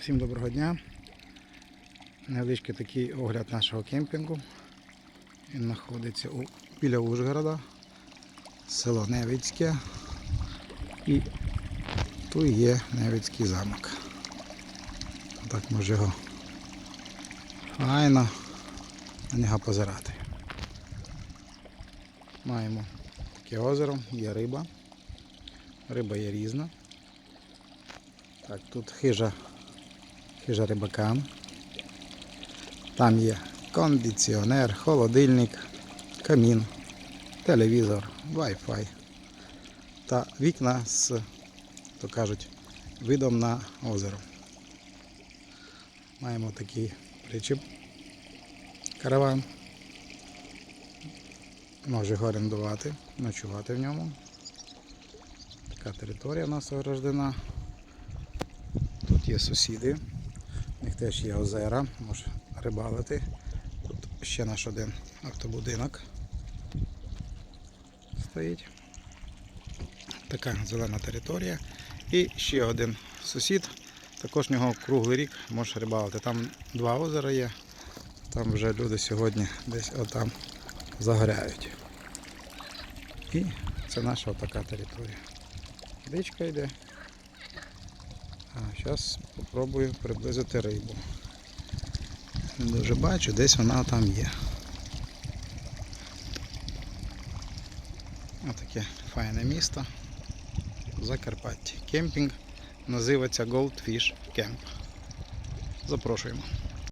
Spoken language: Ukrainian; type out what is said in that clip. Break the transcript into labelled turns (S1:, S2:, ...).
S1: Всім доброго дня. Невеличкий такий огляд нашого кемпінгу. Він знаходиться у, біля Ужгорода, село Невицьке. І тут є Невицький замок. Так може його файно на нього позирати. Маємо таке озеро, є риба. Риба є різна. Так, тут хижа, хижа рибака. Там є кондиціонер, холодильник, камін, телевізор, Wi-Fi та вікна з, то кажуть, видом на озеро. Маємо такий причіп, караван. Може його орендувати, ночувати в ньому. Така територія у нас ограждена. Тут є сусіди, теж є озера, може рибалити. Тут ще наш один автобудинок стоїть. Така зелена територія. І ще один сусід, також в нього круглий рік може рибалити. Там два озера є, там вже люди сьогодні десь отам загоряють. І це наша така територія. Річка йде. Зараз спробую приблизити рибу. Не дуже бачу, десь вона там є. Отаке файне місто. Закарпаття. Кемпінг називається Goldfish Camp. Запрошуємо.